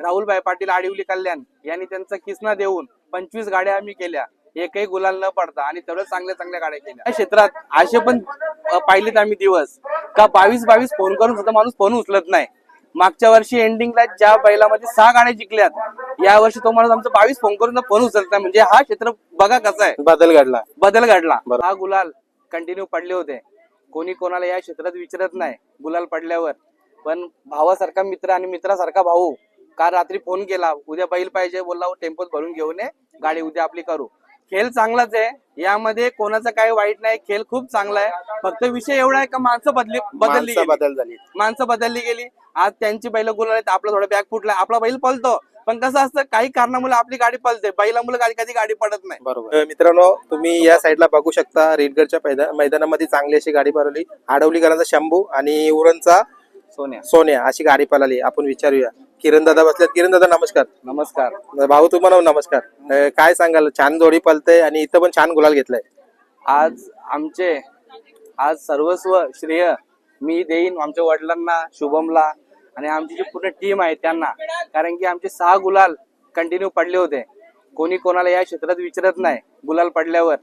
राहुलभाई पाटील आडिवली कल्याण यांनी त्यांचा किसना देऊन पंचवीस गाड्या आम्ही केल्या. एकही गुलाल न पडता आणि तेवढ्या चांगल्या चांगल्या गाड्या केल्या. या क्षेत्रात असे पण पाहिलेत आम्ही दिवस. का बावीस बावीस फोन करून सुद्धा माणूस फोन उचलत नाही. मागच्या वर्षी एंडिंगला ज्या बैलामध्ये सहा गाड्या जिंकल्यात या वर्षी तो माणूस आमचा बावीस फोन करून फोन उचलत नाही. म्हणजे हा क्षेत्र बघा कसा आहे. बदल घडला. बदल घडला. हा गुलाल कंटिन्यू पडले होते. कोणी कोणाला या क्षेत्रात विचारत नाही. गुलाल पडल्यावर. पण भावासारखा मित्र आणि मित्रासारखा भाऊ काल रात्री फोन केला उद्या बैल पाहिजे बोलला टेम्पोत भरून घेऊन ये गाडी उद्या आपली करू. खेळ चांगलाच आहे यामध्ये कोणाचं काही वाईट नाही खेळ खूप चांगला आहे. फक्त विषय एवढा आहे का माणसं बदली बदलली. बदल झाली. माणसं बदलली गेली. आज त्यांची बैल गुलाल आपला थोडा बॅग फुटला आपला बैल पळतो. पण कसं असतं काही कारणामुळे आपली गाडी पळते. बैलामुळे गाडी कधी गाडी पडत नाही. बरोबर. मित्रांनो तुम्ही या साईडला बघू शकता रेडगडच्या मैदानामध्ये चांगली अशी गाडी पळवली आडवलीकरांचा शंभू आणि उरणचा सोन्या. सोन्या अशी गाडी पळाली. आपण विचारूया किरण दादा बसल्यात किरण दादा नमस्कार. नमस्कार. भाऊ तुम्हाला नमस्कार. अं, काय सांगाल? छान जोडी पळते आणि इथं पण छान गुलाल घेतलाय. आज आमचे आज सर्वस्व श्रेय मी देईन आमच्या वडिलांना शुभमला आणि आमची जी पूर्ण टीम आहे त्यांना. कारण की आमचे सहा गुलाल कंटिन्यू पडले होते. कोणी कोणाला या क्षेत्रात विचारत नाही गुलाल पडल्यावर.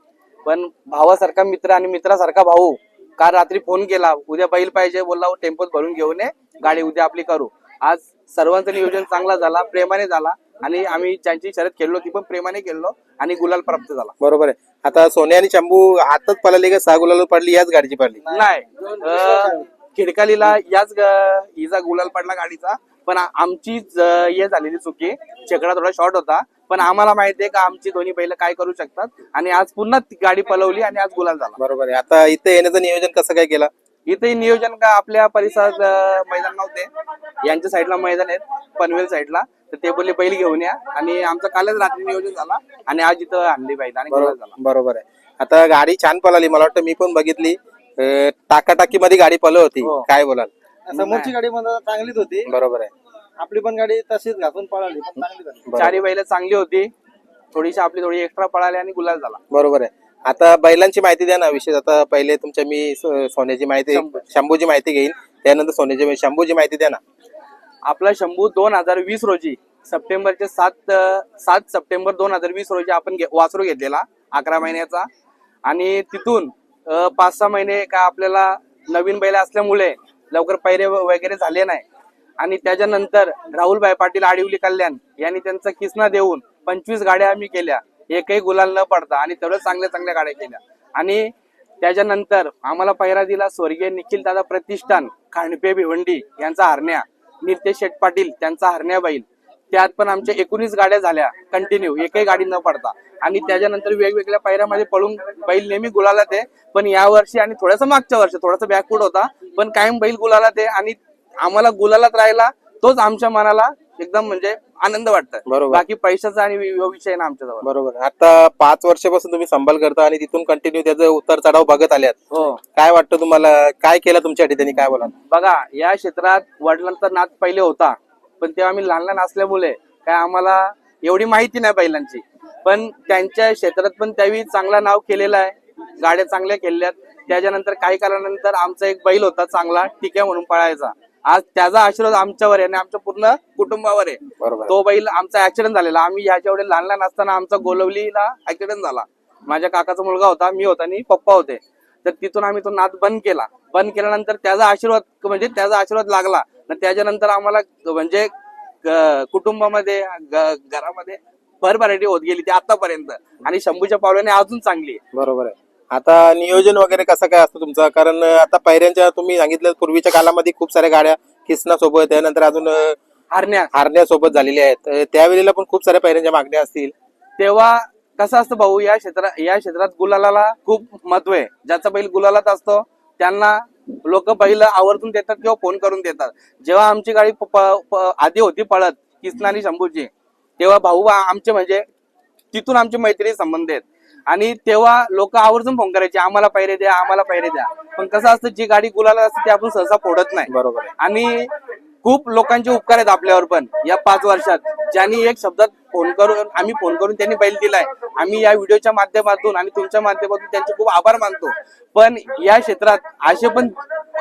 पण भावासारखा मित्र आणि मित्रासारखा भाऊ काल रात्री फोन केला उद्या बैल पाहिजे बोलला टेम्पोत भरून घेऊन ये गाडी उद्या आपली करू. आज सर्वांचं नियोजन चांगला झाला प्रेमाने झाला आणि आम्ही ज्यांची शर्यत खेळलो ती पण प्रेमाने खेळलो आणि गुलाल प्राप्त झाला. बरोबर आहे. आता सोन्या आणि शंभू हातच पळाली का? सहा गुलाल पडली याच गाडीची पडली. नाही. अं, खिडकालीला याच ग- हिचा गुलाल पडला गाडीचा. पण आ- आमची ज- हे झालेली चुकी. शेकडा थोडा शॉर्ट होता. पण आम्हाला माहितीये का आमची दोन्ही बैल काय करू शकतात? आणि आज पुन्हा ती गाडी पलवली आणि आज गुलाल झाला. बरोबर आहे. आता इथे येण्याचं नियोजन कसं काय केलं? इथे नियोजन का आपल्या परिसरात अं, मैदान नव्हते. यांच्या साईडला मैदान आहेत पनवेल साईडला. तर ते बोलले बैल घेऊन या. आणि आमचं कालच रात्री नियोजन झाला आणि आज इथं आणली बैल आणि झाला बरोबर आहे. आता गाडी छान पळाली मला वाटतं मी पण बघितली. टाकाटाकी मध्ये गाडी पळत होती हो. काय बोलाल? समोरची गाडी मला चांगलीच होती. बरोबर आहे. आपली पण गाडी तशीच घासून पळाली पण चांगली झाली. चारी बैल चांगली होती. थोडीशी आपली थोडी एक्स्ट्रा पळाली आणि गुलाल झाला. बरोबर आहे. आता बैलांची माहिती द्या ना विशेष आता पहिले तुमच्या मी सो- सोन्याची माहिती शंभू. शंभूची माहिती घेईन. त्यानंतर सोन्याची शंभूची माहिती द्या ना. आपला शंभू दोन हजार वीस रोजी सप्टेंबरचे सात सात सप्टेंबर दोन हजार वीस रोजी आपण वासरू घेतलेला अकरा महिन्याचा. आणि तिथून पाच सहा महिने का आपल्याला नवीन बैल असल्यामुळे लवकर पैरे वगैरे झाले नाही. आणि त्याच्यानंतर राहुलभाई पाटील आडिवली कल्याण यांनी त्यांचा किसना देऊन पंचवीस गाड्या आम्ही केल्या. एकही गुलाल न पडता आणि तेवढ्या चांगल्या चांगल्या गाड्या केल्या. आणि त्याच्यानंतर आम्हाला पहिरा दिला स्वर्गीय निखिल दादा प्रतिष्ठान खांडपे भिवंडी यांचा हरण्या. नितेश शेठ पाटील त्यांचा हरण्या बैल. त्यात पण आमच्या एकोणीस गाड्या झाल्या. कंटिन्यू एकही गाडी न पडता. आणि त्याच्यानंतर वेगवेगळ्या पायऱ्यामध्ये पळून बैल नेहमी गुलाला ते पण या वर्षी आणि थोडंसं मागच्या वर्षी थोडासा बॅकफूट होता. पण कायम बैल गुलाला ते आणि आम्हाला गुलालात राहिला तोच आमच्या मनाला एकदम म्हणजे आनंद वाटतं बरोबर. बाकी पैशाचा आणि वि- विषय ना आमच्याजवळ. बरोबर. आता पाच वर्षापासून तुम्ही संभाल करता आणि तिथून कंटिन्यू त्याचं उतार चढाव बघत आल्यात. हो. काय वाटतं तुम्हाला? काय केलं तुमच्यासाठी त्यांनी काय बोला बघा या क्षेत्रात वडिलांचा नाद पहिले होता. पण तेव्हा आम्ही लहान लहान असल्यामुळे काय आम्हाला एवढी माहिती नाही बैलांची पण त्यांच्या क्षेत्रात पण त्यावेळी चांगला नाव केलेलं आहे. गाड्या चांगल्या खेळल्यात त्याच्यानंतर काही कालानंतर आमचा एक बैल होता चांगला टिक्या म्हणून पळायचा. आज त्याचा आशीर्वाद आमच्यावर आहे आणि आमच्या पूर्ण कुटुंबावर आहे. तो बैल आमचा ऍक्सिडेंट झालेला. आम्ही याच्या एवढे लहान लहान असताना आमचा गोलवलीला ऍक्सिडेंट झाला. माझ्या काकाचा मुलगा होता मी होता आणि पप्पा होते. तर तिथून आम्ही तो नाद बंद केला. बंद केल्यानंतर त्याचा आशीर्वाद म्हणजे त्याचा आशीर्वाद लागला. आणि त्याच्यानंतर आम्हाला म्हणजे कुटुंबामध्ये घरामध्ये भरभराटी होत गेली ती आतापर्यंत. आणि शंभूच्या पावलाने अजून चांगली बरोबर आहे. आता नियोजन वगैरे कसं काय असतं तुमचं? कारण आता पायऱ्यांच्या तुम्ही सांगितलं पूर्वीच्या कालामध्ये खूप साऱ्या गाड्या किसना सोबत त्यानंतर अजून हरण्या हारण्या. सोबत झालेल्या आहेत. त्यावेळेला पण खूप साऱ्या पायऱ्यांच्या मागण्या असतील. तेव्हा कसं असतं भाऊ या क्षेत्रात या क्षेत्रात गुलालाला खूप महत्त्व आहे. ज्याचा बैल गुलालात असतो त्यांना लोक बैल आवर्जून देतात किंवा फोन करून देतात. जेव्हा आमची गाडी आधी होती पळत किसना आणि शंभूची तेव्हा भाऊ आमचे म्हणजे तिथून आमचे मैत्री संबंध आहेत आणि तेव्हा लोक आवर्जून फोन करायचे आम्हाला पैरे द्या आम्हाला पैरे द्या. पण कसं असतं जी गाडी गुलाला असते ती आपण सहसा फोडत नाही. बरोबर आणि खूप लोकांचे उपकार आहेत आपल्यावर पण. या पाच वर्षात ज्यांनी एक शब्दात फोन करून आम्ही फोन करून त्यांनी बैल दिलाय. आम्ही या व्हिडिओच्या माध्यमातून आणि तुमच्या माध्यमातून त्यांचे खूप आभार मानतो. पण या क्षेत्रात असे पण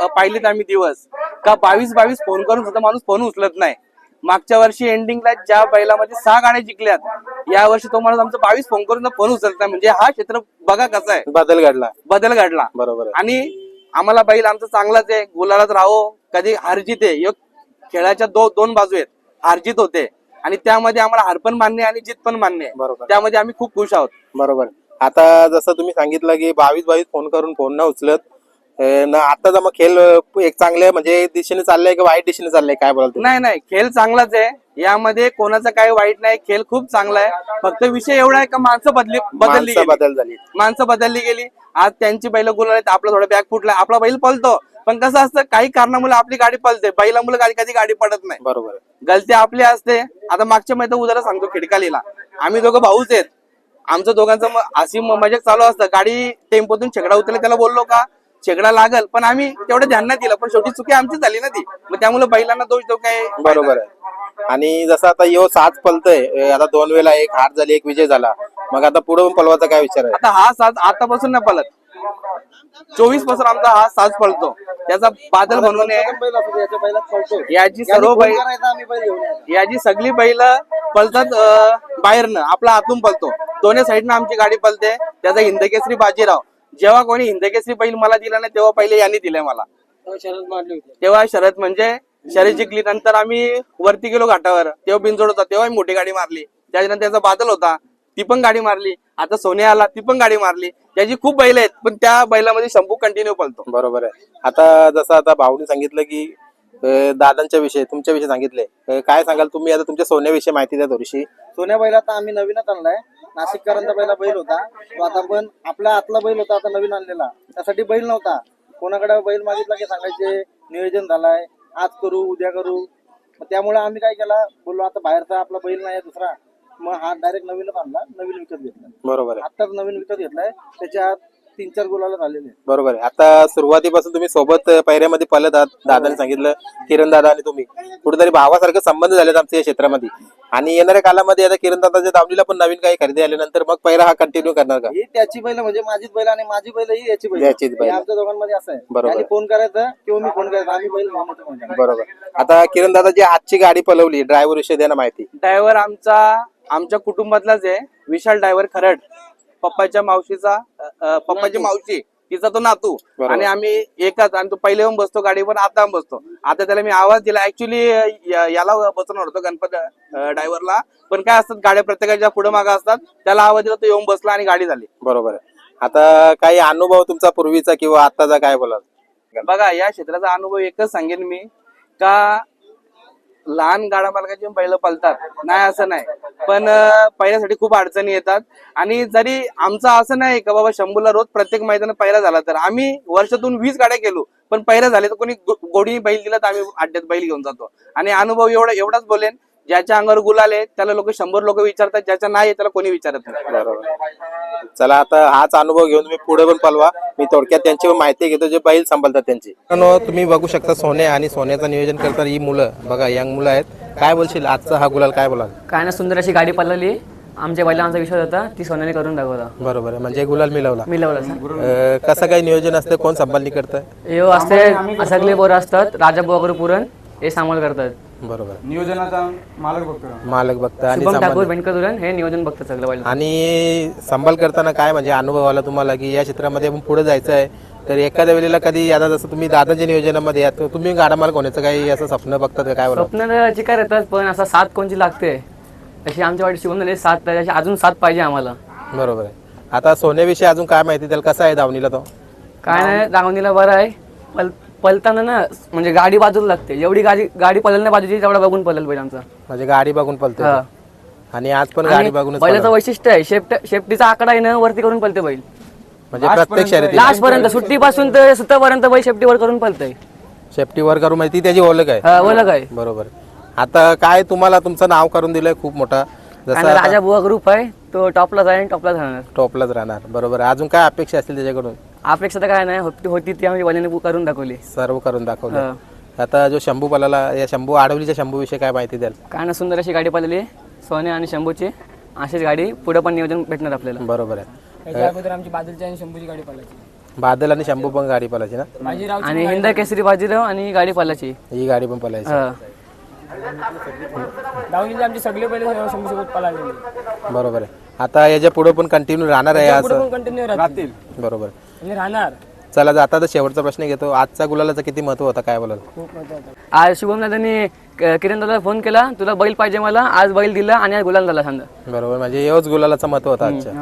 पाहिलेत आम्ही दिवस. का बावीस बावीस फोन करून सुद्धा माणूस फोन उचलत नाही? मागच्या वर्षी एंडिंगला ज्या बैलामध्ये सहा गाड्या जिंकल्यात या वर्षी तो माणूस आमचा बावीस फोन करून फोन उचलत नाही म्हणजे हा क्षेत्र बघा कसा आहे. बदल घडला. बदल घडला. बरोबर आणि आम्हाला बैल आमचा चांगलाच आहे. गुलालात राहो कधी हारजीत आहे. खेळाच्या दो दोन बाजू आहेत. हारजीत होते. आणि त्यामध्ये आम्हाला हार पण मान्य आणि जीत पण मान्य आहे. बरोबर. त्यामध्ये आम्ही खूप खुश आहोत. बरोबर. आता जसं तुम्ही सांगितलं की बावीस बावीस फोन करून फोन न उचलत आता मग खेळ एक चांगल्या म्हणजे दिशेने चाललंय की वाईट दिशेने चाललंय? काय बोलाल तुम्ही? नाही नाही खेळ चांगलाच आहे. यामध्ये कोणाचं काही वाईट नाही. खेळ खूप चांगला आहे. फक्त विषय एवढा आहे का माणसं बदली बदलली. बदल झाली. माणसं बदलली गेली. आज त्यांची बैल गुलाल आहेत. आपला थोडं बॅग फुटला. आपला बैल पळतो. पण कसं असतं काही कारणामुळे आपली गाडी पळते. बैलामुळे गाडी कधी गाडी पडत नाही. बरोबर. गलती आपली असते. आता मागच्या महिन्यात उद्याला सांगतो खिडकालीला. आम्ही दोघं भाऊच आहेत. आमचं दोघांचं अशी म- मजाक चालू असतं. गाडी टेम्पोतून छेकडा उतरला त्याला बोललो का? छेकडा लागल पण आम्ही तेवढं ध्यान नाही दिलं. पण शेवटी चुकी आमची झाली ना ती. मग त्यामुळे बैलांना दोष देऊ काय? बरोबर आहे. आणि जसं आता यो सात पलतय आता दोन वेळा एक हार झाली एक विजय झाला. मग आता पुढे पलवाचा काय विचार आहे? आता हा साज आतापासून नाही पळत चोवीसपासून आमचा हा साज पळतो त्याचा बादल म्हणून याची सर्व बैल. याची सगळी बैल पळतात बाहेरनं. आपला हातून पळतो दोन्ही साईडनं आमची गाडी पळते त्याचा हिंदकेसरी बाजीराव. जेव्हा कोणी हिंदकेसरी बैल मला दिला नाही तेव्हा पहिले यांनी दिले मला. तेव्हा शरद म्हणजे शर्यत जिंकली नंतर आम्ही वरती गेलो घाटावर. तेव्हा बिनजोड होता तेव्हा मोठी गाडी मारली. त्याच्यानंतर त्याचा बादल होता ती पण गाडी मारली. आता सोन्या आला ती पण गाडी मारली. त्याची खूप बैल आहेत पण त्या बैलामध्ये शंभू कंटिन्यू पळतो. बरोबर आहे. आता जसं आता भाऊनी सांगितलं की अं, दादांच्या विषयी तुमच्या विषयी सांगितले अं, काय सांगाल तुम्ही? आता तुमच्या सोन्याविषयी माहिती द्या थोडीशी. सोन्या बैल आता आम्ही नवीनच आणलाय. नाशिककरांचा पहिला बैल होता. तो आता पण आपला आतला बैल होता आता नवीन आणलेला. त्यासाठी बैल नव्हता. कोणाकडे बैल मागितला की सांगायचे नियोजन झालाय. आज करू उद्या करू. त्यामुळे आम्ही काय केला बोललो आता बाहेरचा आपला बैल नाही दुसरा. मग हा डायरेक्ट नवीनच आणला नवीन विकत घेतला. बरोबर आहे. आत्ताच नवीन विकत घेतलाय. त्याच्यात तीन चार गुलाला झालेले. बरोबर आहे. आता सुरुवातीपासून तुम्ही सोबत अं, पहिऱ्यामध्ये पळत आहात. दादाने सांगितलं किरण दादा आणि तुम्ही. कुठेतरी भावासारखे संबंध झालेत आमच्या या क्षेत्रामध्ये. आणि येणाऱ्या कालामध्ये आता किरण दादाच्या दावणीला पण नवीन काही खरेदी आल्यानंतर मग पहिला हा कंटिन्यू करणार का? ही त्याची बैल म्हणजे माझीच बैल आणि माझी बैल ही याची बैल. याचीच बैल. हे आमच्या दोघांमध्ये असं आहे. बरोबर. त्यांनी फोन करायचा किंवा मी फोन करायचा आम्ही बैल म्हणजे. बरोबर. आता किरण दादा जी आजची गाडी पलवली ड्रायव्हर विषयी द्या ना माहिती. ड्रायव्हर आमचा आमच्या कुटुंबातलाच आहे. विशाल ड्रायव्हर खरड. पप्पाच्या मावशीचा अ, अ, पप्पाची मावशी. तिचा तो नातू. आणि आम्ही एकच आणि तो पहिले येऊन बसतो गाडीवर आता बसतो. आता त्याला मी आवाज दिला. ऍक्च्युली याला बसवणार होतो गणपत ड्रायव्हरला पण काय असतात गाड्या प्रत्येकाच्या पुढे मागे असतात. त्याला आवाज दिला तो येऊन बसला आणि गाडी झाली. बरोबर आहे. आता काही अनुभव तुमचा पूर्वीचा किंवा आताचा काय बोलाल? बघा या क्षेत्राचा अनुभव एकच सांगेन मी. का लहान गाडा मालकाची बैल पालतात. नाही असं नाही. पण पहिल्यासाठी खूप अडचणी येतात. आणि जरी आमचं असं नाही का बाबा शंभूला रोज प्रत्येक मैदान पहिला झाला तर आम्ही वर्षातून वीस गाड्या केलो. पण पहिला झाले तर कोणी गोडी बैल दिला तर आम्ही अड्ड्यात बैल घेऊन जातो. आणि अनुभव एवढा एवढाच बोलेन ज्याच्या अंगावर गुलाल आहे त्याला लोक शंभर लोक विचारतात ज्याच्या नाही आहे, त्याला कोणी विचारत नाही. बरोबर चला आता हाच अनुभव घेऊन तुम्ही पुढे पण पलवा. मी थोडक्यात त्यांची माहिती घेतो जे बैल सांभाळतात त्यांची. तुम्ही बघू शकता सोने आणि सोन्याचं नियोजन करतात ही मुलं. बघा यंग मुलं आहेत. काय बोलशील? आजचा हा गुलाल काय बोलाल? काय ना सुंदर अशी गाडी पळाली आमच्या बैलांचा विश्वास होता ती सोन्याने करून दाखवला. बरोबर आहे. म्हणजे गुलाल मिळवला. मिळवला सर अं, कसं काय नियोजन असतं? कोण सांभाळणी करतं? हे असते सगळे पोरं असतात. राजा बोगर पुरण. हे सांभाळ करतात. बरोबर. नियोजनाचा मालक बघतो. मालक बघतं आणि शुभम ठाकूर व्यंकट दुरण हे नियोजन बघतात सगळं बैल आणि सांभाळ करताना काय म्हणजे अनुभव आला तुम्हाला की या क्षेत्रामध्ये आपण पुढे जायचं आहे? तर एखाद्या वेळेला कधी आता जसं तुम्ही दादाच्या नियोजनामध्ये तर तुम्ही गाडा मालक होण्याचं काही असं स्वप्न बघतात का? काय बोला स्वप्न चिकार येतात पण असा सात कोणची लागते? अशी आमच्या वाटी शिवून झाले सात तर अशी अजून सात पाहिजे आम्हाला. बरोबर आहे. आता सोन्याविषयी अजून काय माहिती त्याला कसा आहे दावणीला तो? काय नाही रांगणीला बरं आहे पलताना ना म्हणजे गाडी बाजूला लागते. एवढी गाडी गाडी पळेल ना बाजूची तेवढा बघून पळेल बैल आमचा. म्हणजे गाडी बघून पलते हा. आणि आज पण गाडी बैलाचं पळवलं. वैशिष्ट्य आहे शेफ्ट शेफ्टीचा आकडा आहे ना वरती करून पळते बैल. म्हणजे प्रत्येक लास्ट पर्यंत सुट्टीपासून तर सुट्टापर्यंत बैल शेफ्टीवर करून पळतय सेफ्टी वर करून माहिती त्याची ओळख आहे. ओळख आहे. बरोबर. आता काय तुम्हाला तुमचं नाव करून दिलंय खूप मोठा. जसं राजा बुवा ग्रुप आहे तो टॉपला जाईल टॉपला जाणार. टॉपलाच राहणार. बरोबर. आहे. अजून काय अपेक्षा असतील त्याच्याकडून? अपेक्षा तर काय नाही होती होती ती आम्ही बैलाने करून दाखवली. सर्व करून दाखवलं. हा. आता जो शंभू पलाला या शंभू आडवलीच्या शंभू विषयी काय माहिती द्याल? काय ना सुंदर अशी गाडी पळाली सोने आणि शंभूची. अशीच गाडी पुढे पण नियोजन भेटणार आपल्याला. बरोबर आहे. त्याच्या अगोदर आमची बादलची आणि शंभूची गाडी पळायची बादल आणि शंभू पण गाडी पलायची ना? बाजीराव आणि हिंद केसरी बाजीराव आणि गाडी पळाची ही गाडी पण पलायची. दावणीचे आमचे सगळे पहिले शंभू सोबत पळालेले बरोबर आहे. आता याच्यापुढे पण कंटिन्यू राहणार आहे असं. कंटिन्यू राहतील. बरोबर आणि राहणार. चला आता तर शेवटचा प्रश्न घेतो. आजचा गुलालाचा किती महत्त्व होता? काय बोलाल? खूप आज शुभम दादानी किरण दादा फोन केला. तुला बैल पाहिजे मला. आज बैल दिला आणि आज गुलाल झाला सांगा. बरोबर म्हणजे एवढंच गुलालाचा महत्त्व होता आजच्या.